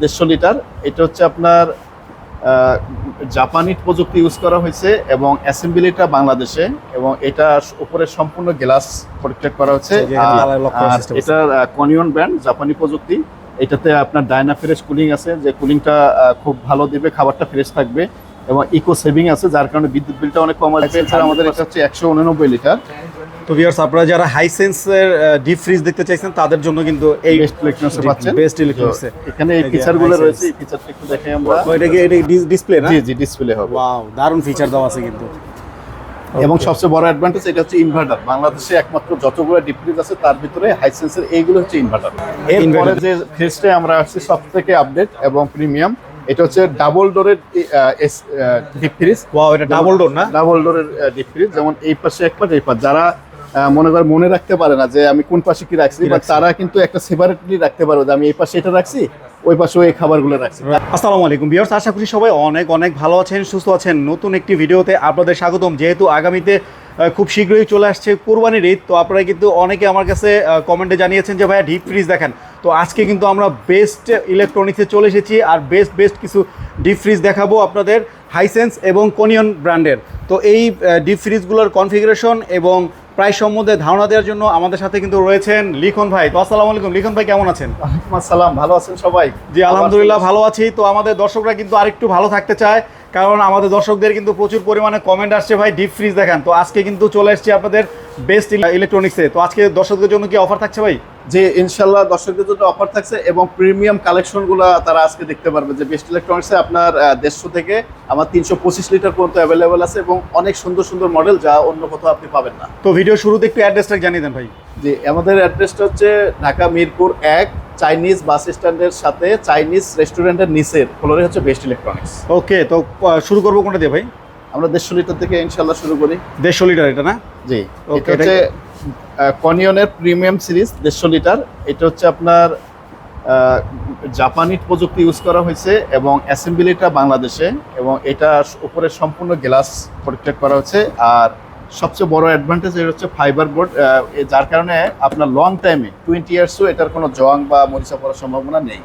দেড়শো লিটার। এটা হচ্ছে আপনার জাপানি প্রযুক্তি ইউজ করা হয়েছে এবং অ্যাসেম্বলিটা বাংলাদেশে এবং এটা উপরে সম্পূর্ণ গ্লাস প্রোটেক্ট করা হচ্ছে। আচ্ছা, আর- আছে। এটা কনিয়ন ব্র্যান্ড জাপানি প্রযুক্তি। এটাতে আপনার ডায়না ফ্রেশ কুলিং আছে যে কুলিংটা খুব ভালো দিবে খাবারটা ফ্রেশ থাকবে এবং ইকো সেভিং আছে যার কারণে বিদ্যুৎ বিলটা অনেক কম আসবে এছাড়া আমাদের এটা হচ্ছে একশো উননব্বই লিটার। তো ভিউয়ার্স আপনারা যারা হাইসেন্সের ডিপ ফ্রিজ দেখতে চাইছেন তাদের জন্য কিন্তু এই বেস্ট ইলেকট্রনিক্সে পাচ্ছেন। বেস্ট ইলেকট্রনিক্সে এখানে এই ফিচারগুলো রয়েছে এই ফিচারটা একটু দেখাই আমরা। এটা কি এটা ডিসপ্লে না? জি জি ডিসপ্লে হবে। ওয়াও দারুণ ফিচার দেওয়া আছে কিন্তু। এবং সবচেয়ে বড় অ্যাডভান্টেজ এটা হচ্ছে ইনভার্টার বাংলাদেশে একমাত্র যতগুলো ডিপ্রিজ আছে তার ভিতরে হাইসেন্সের এইগুলো হচ্ছে ইনভার্টার এরপরে। যে ফ্রিজটা আমরা আসছি সব থেকে আপডেট এবং প্রিমিয়াম এটা হচ্ছে ডাবল ডোরের ডিপ ফ্রিজ ওয়াও এটা ডাবল ডোর না? ডাবল ডোরের ডিপ ফ্রিজ যেমন এই পাশে এক পাশে এই পাশ। যারা মনে করে মনে রাখতে পারে না যে আমি কোন পাশে কি রাখছি কি বা তারা কিন্তু একটা সেপারেটলি রাখতে পারবে যে আমি এই পাশে এটা রাখছি ওই পাশে ওই খাবারগুলো রাখছি। আসসালামু আলাইকুম ভিউয়ার্স আশা করি সবাই অনেক অনেক ভালো আছেন সুস্থ আছেন। নতুন একটি ভিডিওতে আপনাদের স্বাগতম। যেহেতু আগামীতে খুব শীঘ্রই চলে আসছে কোরবানির ঈদ তো আপনারা কিন্তু অনেকে আমার কাছে কমেন্টে জানিয়েছেন যে ভাইয়া ডিপ ফ্রিজ দেখেন। তো আজকে কিন্তু আমরা বেস্ট ইলেকট্রনিক্সে চলে এসেছি আর বেস্ট বেস্ট কিছু ডিপ ফ্রিজ দেখাবো আপনাদের। হাইসেন্স এবং কোনিয়ন ব্র্যান্ডের। তো এই ডিপ ফ্রিজগুলোর কনফিগারেশন এবং প্রাইস সম্বন্ধে ধারণা দেওয়ার জন্য আমাদের সাথে কিন্তু রয়েছেন লিখন ভাই। তো আসসালামু আলাইকুম। লিখন ভাই কেমন আছেন? আসসালাম। ভালো আছেন সবাই? জি আলহামদুলিল্লাহ ভালো আছি। তো আমাদের দর্শকরা কিন্তু আরেকটু ভালো থাকতে চায় কারণ আমাদের দর্শকদের কিন্তু প্রচুর পরিমাণে কমেন্ট আসছে ভাই ডিপ ফ্রিজ দেখান। তো আজকে কিন্তু চলে এসেছি আপনাদের বেস্ট ইলেকট্রনিক্সে তো আজকে দর্শকদের জন্য কি অফার থাকছে ভাই? যে ইনশাল্লাহ দর্শকদের জন্য অফার থাকছে এবং প্রিমিয়াম কালেকশনগুলো তারা আজকে দেখতে পারবে যে বেস্ট ইলেকট্রনিক্সে আপনার দেড়শো থেকে আমার তিনশো পঁচিশ লিটার পর্যন্ত অ্যাভেলেবেল আছে এবং অনেক সুন্দর সুন্দর মডেল যা অন্য কোথাও আপনি পাবেন না। তো ভিডিও শুরুতে একটু অ্যাড্রেসটা জানিয়ে দেন ভাই। যে আমাদের অ্যাড্রেসটা হচ্ছে ঢাকা মিরপুর এক চাইনিজ বাস স্ট্যান্ডের সাথে চাইনিজ রেস্টুরেন্টের নিচের ফ্লোরে হচ্ছে বেস্ট ইলেকট্রনিক্স ওকে তো শুরু করব কোনটা দিয়ে ভাই? আমরা দেড়শো লিটার থেকে ইনশাল্লাহ শুরু করি। দেড়শো লিটার এটা না? জি হচ্ছে কনিয়নের প্রিমিয়াম সিরিজ দেড়শো লিটার। এটা হচ্ছে আপনার জাপানি প্রযুক্তি ইউজ করা হয়েছে এবং অ্যাসেম্বলিটা বাংলাদেশে এবং এটা উপরে সম্পূর্ণ গ্লাস প্রোটেক্ট করা হচ্ছে আর সবচেয়ে বড় অ্যাডভান্টেজ এটা হচ্ছে ফাইবার বোর্ড যার কারণে আপনার লং টাইমে টোয়েন্টি ইয়ার্সও এটার কোনো জং বা মরিচা পড়ার সম্ভাবনা নেই।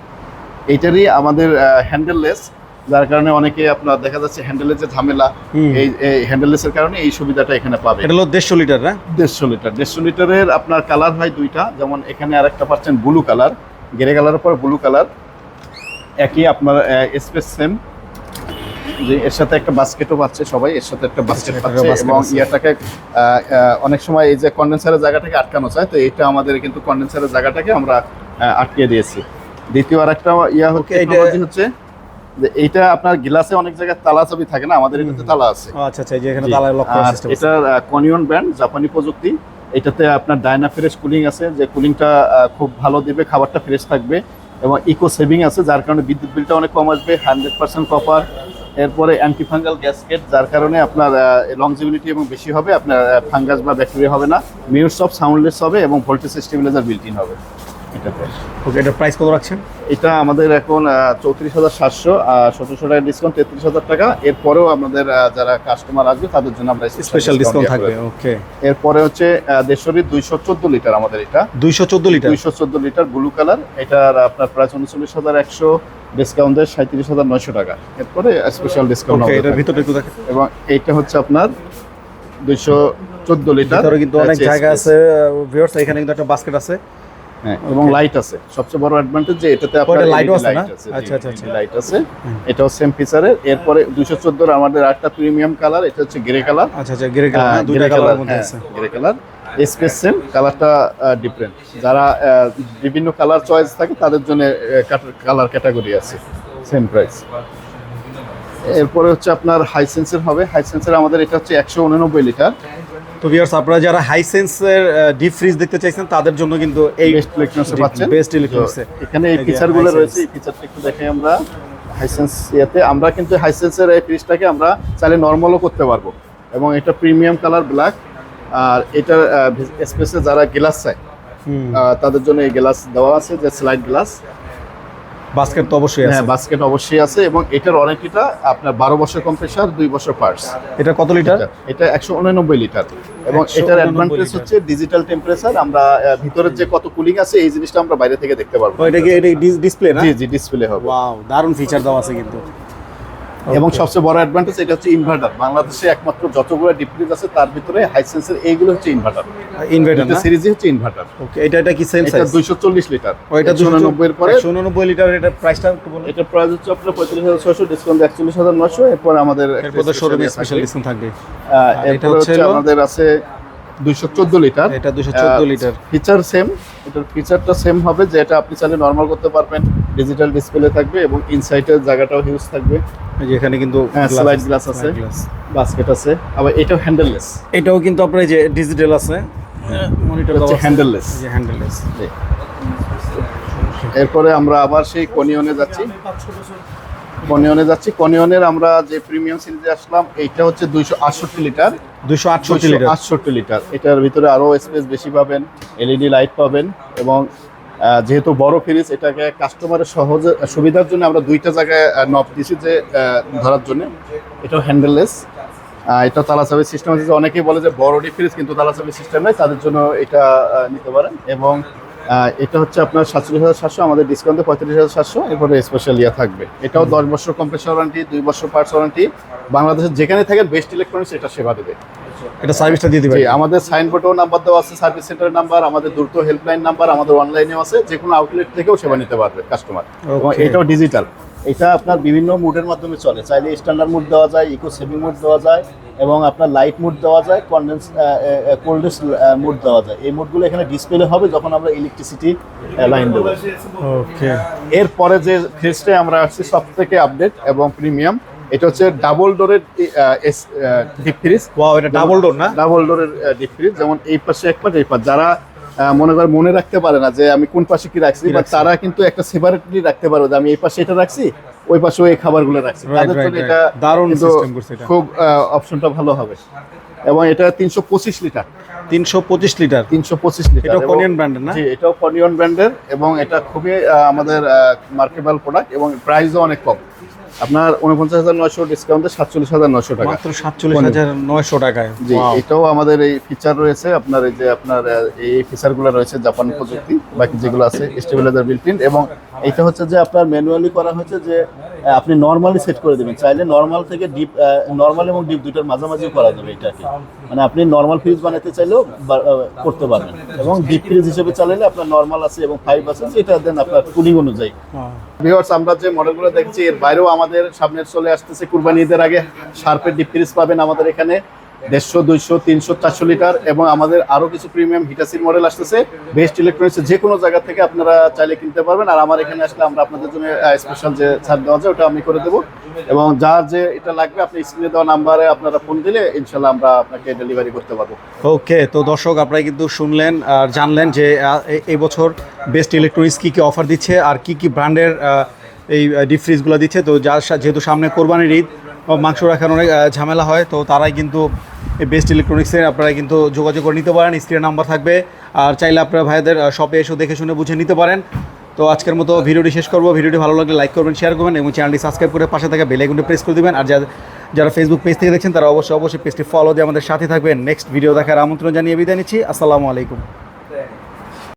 এটারই আমাদের হ্যান্ডেললেস যার কারণে অনেকে আপনার দেখা যাচ্ছে হ্যান্ডেলের যে ঝামেলা। এই হ্যান্ডেললেসের কারণে এই সুবিধাটা এখানে পাবে। এটা হলো দেড়শো লিটার না? দেড়শো লিটার। দেড়শো লিটারের আপনার কালার হয় দুইটা যেমন এখানে আর একটা পাচ্ছেন ব্লু কালার গ্রে কালারের পর ব্লু কালার একই আপনার স্পেস সেম যে এর সাথে একটা বাস্কেটও পাচ্ছে সবাই এর সাথে একটা বাস্কেট পাচ্ছে এবং ইয়াটাকে অনেক সময় এই যে কন্ডেন্সারের জায়গাটাকে আটকানো চায় তো এটা আমাদের কিন্তু কন্ডেন্সারের জায়গাটাকে আমরা আটকে দিয়েছি। দ্বিতীয় আর একটা ইয়া হচ্ছে হচ্ছে যে এইটা আপনার গ্লাসে অনেক জায়গায় তালা চাবি থাকে না? আমাদের এটাতে তালা আছে। আচ্ছা আচ্ছা যে এখানে জি। তালায় লক আর সিস্টেম এটা কনিয়ন ব্র্যান্ড জাপানি প্রযুক্তি। এটাতে আপনার ডায়না ফ্রেশ কুলিং আছে যে কুলিংটা খুব ভালো দিবে খাবারটা ফ্রেশ থাকবে। এবং ইকো সেভিং আছে যার কারণে বিদ্যুৎ বিলটা অনেক কম আসবে হান্ড্রেড পার্সেন্ট কপার এরপরে অ্যান্টিফাঙ্গাল গ্যাসকেট যার কারণে আপনার লংজিবিলিটি এবং বেশি হবে আপনার ফাঙ্গাস বা ব্যাকটেরিয়া হবে না। মিউটস অফ সাউন্ডলেস হবে এবং ভোল্টেজ স্টেবিলাইজার বিল্ট ইন হবে। ওকে এটা প্রাইস কত রাখছেন? এটা আমাদের এখন চৌত্রিশ হাজার সাতশো সতেরোশো টাকা ডিসকাউন্ট তেত্রিশ হাজার টাকা। এরপরেও আমাদের যারা কাস্টমার আসবে তাদের জন্য আমরা স্পেশাল ডিসকাউন্ট থাকবে ওকে এরপরে হচ্ছে দেড়শোরি দুইশো চোদ্দ লিটার আমাদের এটা। দুইশো চোদ্দ লিটার? দুইশো চোদ্দ লিটার ব্লু কালার এটার আপনার প্রাইস উনচল্লিশ হাজার একশো ডিসকাউন্ট দেয় সাঁত্রিশ হাজার নয়শো টাকা। এরপরে স্পেশাল ডিসকাউন্ট এটার দেখেন। এবং এইটা হচ্ছে আপনার দুইশো চোদ্দ লিটার। কিন্তু অনেক জায়গা আছে ভিউয়ার্স এখানে কিন্তু একটা বাস্কেট আছে। এবং লাইট আছে। সবচেয়ে বড় অ্যাডভান্টেজ যে এটাতে আপনার ও আছে আচ্ছা, আচ্ছা, আচ্ছা। লাইট আছে। এটাও সেম ফিচারের এরপরে দুইশো চোদ্দোর আমাদের একটা প্রিমিয়াম কালার এটা হচ্ছে গ্রে কালার আচ্ছা আচ্ছা গ্রে কালার দুইটা কালারের মধ্যে আছে। গ্রে কালার স্পেস সেম কালারটা ডিফারেন্ট যারা বিভিন্ন কালার চয়েস থাকে তাদের জন্য কালার ক্যাটাগরি আছে। সেম প্রাইস এরপরে হচ্ছে আপনার হাইসেন্সের হবে। হাইসেন্সের আমাদের এটা হচ্ছে একশো উননব্বই লিটার। তো ভিউয়ার্স আপনারা যারা হাইসেন্সের ডিপ ফ্রিজ দেখতে চাইছেন তাদের জন্য কিন্তু এই বেস্ট ইলেকট্রনিক্সে পাচ্ছেন। বেস্ট ইলেকট্রনিক্সে এখানে এই ফিচারগুলো রয়েছে এই ফিচারটা একটু দেখাই আমরা হাইসেন্স ইয়েতে। আমরা কিন্তু হাইসেন্সের এই ফ্রিজটাকে আমরা চাইলে নর্মালও করতে পারব। এবং এটা প্রিমিয়াম কালার ব্ল্যাক আর এটার স্পেসে যারা গ্লাস চায় তাদের জন্য এই গ্লাস দেওয়া আছে যে স্লাইড গ্লাস বাস্কেট তো অবশ্যই আছে। হ্যাঁ বাস্কেট অবশ্যই আছে এবং এটার অনেকটা আপনার বারো বছর কম্প্রেসার দুই বছর পার্টস এটা কত লিটার? এটা একশো উননব্বই লিটার। এবং এটার অ্যাডভান্টেজ হচ্ছে ডিজিটাল টেম্পারেচার আমরা ভিতরের যে কত কুলিং আছে এই জিনিসটা আমরা বাইরে থেকে দেখতে পারব। এটা কি এটা ডিসপ্লে না? জি জি ডিসপ্লে হবে। ওয়াও দারুণ ফিচার দেওয়া আছে কিন্তু। এবং সবচেয়ে বড় অ্যাডভান্টেজ এটা হচ্ছে ইনভার্টার বাংলাদেশে একমাত্র যতগুলো ডিপ্রিজ আছে তার ভিতরে হাইসেন্সের এইগুলো হচ্ছে ইনভার্টার ইনভার্টার এটা সিরিজই হচ্ছে ইনভার্টার ওকে এটা এটা কি সেম এটা সাইজ দুইশো চল্লিশ লিটার ওইটা একশো উননব্বই এর পরে একশো উননব্বই লিটার এটা প্রাইসটা একটু বলুন। এটা প্রাইস হচ্ছে আপনার পঁয়ত্রিশ হাজার ছয়শো ডিসকাউন্ট একচল্লিশ হাজার নশো এরপর আমাদের এরপর তো শোরুমে স্পেশাল। ডিসকাউন্ট থাকবে। এটা হচ্ছে আমাদের আছে দুইশো চোদ্দ লিটার এটা 214 লিটার। ফিচার সেম এটার ফিচারটা সেম হবে যে এটা আপনি চাইলে নর্মাল করতে পারবেন। ডিজিটাল ডিসপ্লে থাকবে এবং ইনসাইটের জায়গাটাও হিউজ থাকবে। এই যে এখানে কিন্তু হ্যাঁ, glass slide আছে। বাস্কেট আছে। আবার এটাও হ্যান্ডেললেস এটাও কিন্তু আপনার যে ডিজিটাল আছে। মনিটর হচ্ছে হ্যান্ডেললেস যে হ্যান্ডেললেস এরপরে আমরা আবার সেই কনিয়নে যাচ্ছি। কনিয়নে যাচ্ছি। কনিয়নের আমরা যে প্রিমিয়াম সিরিজে আসলাম এইটা হচ্ছে দুইশো আটষট্টি লিটার। দুশো আটষট্টি লিটার। আটষট্টি লিটার। এটার ভিতরে আরও স্পেস বেশি পাবেন এলইডি লাইট পাবেন এবং যেহেতু বড় ফ্রিজ এটাকে কাস্টমারের সহজে সুবিধার জন্য আমরা দুইটা জায়গায় নব দিছি যে ধরার জন্য। এটাও হ্যান্ডেললেস এটা তালা চাবি সিস্টেম আছে যে অনেকেই বলে যে বড় ফ্রিজ কিন্তু তালা চাবি সিস্টেম নেই তাদের জন্য এটা নিতে পারেন। এবং এটা হচ্ছে আপনার সাতচল্লিশ হাজার সাতশো আমাদের ডিসকাউন্টে পঁয়ত্রিশ হাজার সাতশো এরপরে স্পেশাল ইয়া থাকবে। এটাও দশ বছর কম্প্রেসার ওয়ারেন্টি দুই বছর পার্টস ওয়ারেন্টি বাংলাদেশের যেখানে থাকেন বেস্ট ইলেকট্রনিক্স এটা সেবা দেবে। এটা সার্ভিসটা দিয়ে দিবেন। আমাদের সাইনবোর্ডেও নাম্বার দেওয়া আছে সার্ভিস সেন্টারের নাম্বার আমাদের দ্রুত হেল্পলাইন নাম্বার আমাদের অনলাইনেও আছে যে কোনো আউটলেট থেকেও সেবা নিতে পারবে কাস্টমার এবং এটাও ডিজিটাল এটা আপনার বিভিন্ন মুডের মাধ্যমে চলে। চাইলে স্ট্যান্ডার্ড মুড দেওয়া যায় ইকো সেভিং মুড দেওয়া যায় এবং আপনার লাইট মুড দেওয়া যায় কন্ডেন্স কোল্ডেস্ট মুড দেওয়া যায়। এই মুডগুলো এখানে ডিসপ্লে হবে যখন আমরা ইলেকট্রিসিটি লাইন দেবো। ওকে এরপরে যে ফ্রিজটা আমরা আসছি সব থেকে আপডেট এবং প্রিমিয়াম এটা হচ্ছে ডাবল ডোরের ডিপ ফ্রিজ ওয়াও এটা ডাবল ডোর না? ডাবল ডোরের ডিপ ফ্রিজ যেমন এই পাশে এক পাশে এই পাশ। যারা মনে করে মনে রাখতে পারে না যে আমি কোন পাশে কি রাখছি বা তারা কিন্তু একটা সেপারেটলি রাখতে পারো যে আমি এই পাশে এটা রাখছি ওই পাশে ওই খাবারগুলো রাখছি। তাদের জন্য এটা দারুণ এটা। খুব অপশনটা ভালো হবে। এবং এটা তিনশো পঁচিশ লিটার। তিনশো পঁচিশ লিটার? তিনশো পঁচিশ লিটার। এটাও এবং- কোরিয়ান ব্র্যান্ডের না? জি এটাও কনিয়ন ব্র্যান্ডের এবং এটা খুবই আমাদের মার্কেটেবল প্রোডাক্ট এবং প্রাইসও অনেক কম। আপনার উনপঞ্চাশ হাজার নয়শো ডিসকাউন্টে সাতচল্লিশ হাজার নয়শো টাকা। মাত্র সাতচল্লিশ হাজার নয়শো টাকায়। জি এটাও আমাদের এই ফিচার রয়েছে। আপনার এই যে আপনার এই ফিচারগুলো রয়েছে জাপান প্রযুক্তি বাকি যেগুলো আছে স্টেবিলাইজার বিল্ট ইন এবং এটা হচ্ছে যে আপনার ম্যানুয়ালি করা হয়েছে যে আপনি নর্মালি সেট করে দেবেন। চাইলে নর্মাল থেকে ডিপ নর্মাল এবং ডিপ দুইটার মাঝামাঝিও করা যাবে এটাকে। মানে আপনি নর্মাল ফ্রিজ বানাতে চাইলেও করতে পারবেন। এবং ডিপ ফ্রিজ হিসেবে চালালে আপনার নর্মাল আছে এবং ফাইভ আছে সেটা দেন আপনার কুলিং অনুযায়ী। Wow. আমরা যে মডেলগুলো দেখছি এর বাইরেও আমাদের সামনে চলে আসতেছে কুরবানি ঈদের আগে শার্পের ডিপ ফ্রিজ পাবেন আমাদের এখানে। দেড়শো, দুইশো, তিনশো, চারশো লিটার এবং আমাদের আরও কিছু প্রিমিয়াম হিটাসির মডেল আসতেছে। বেস্ট ইলেকট্রনিক্স যে কোনো জায়গা থেকে আপনারা চাইলে কিনতে পারবেন। আর আমার এখানে আসলে আমরা আপনাদের জন্য স্পেশাল যে ছাড় দেওয়া যায় ওটা আমি করে দেবো। এবং যার যে এটা লাগবে, আপনি স্ক্রিনে দেওয়া নাম্বারে আপনারা ফোন দিলে ইনশাল্লাহ আমরা আপনাকে ডেলিভারি করতে পারব। ওকে তো দর্শক, আপনারা কিন্তু শুনলেন আর জানলেন যে এই বছর বেস্ট ইলেকট্রনিক্স কী কী অফার দিচ্ছে আর কি কি ব্র্যান্ডের এই ডিপ ফ্রিজগুলো দিচ্ছে। তো যার যেহেতু সামনে কোরবানির ঈদ মাংস রাখার অনেক ঝামেলা হয়, তো তারাই কিন্তু বেস্ট ইলেকট্রনিক্সে আপনারা কিন্তু যোগাযোগ করে নিতে পারেন স্ক্রিনে নাম্বার থাকবে। আর চাইলে আপনারা ভাইদের শপে এসে দেখে শুনে বুঝে নিতে পারেন। তো আজকের মতো ভিডিওটি শেষ করব। ভিডিওটি ভালো লাগলে লাইক করবেন শেয়ার করবেন এবং চ্যানেলটি সাবস্ক্রাইব করে পাশে থাকা বেল আইকনটি প্রেস করে দেবেন। আর যারা ফেসবুক পেজ থেকে দেখছেন, তারা অবশ্যই অবশ্যই পেজটি ফলো দিয়ে আমাদের সাথে থাকবেন। নেক্সট ভিডিও দেখার আমন্ত্রণ জানিয়ে বিদায় নিচ্ছি। আসসালামু আলাইকুম।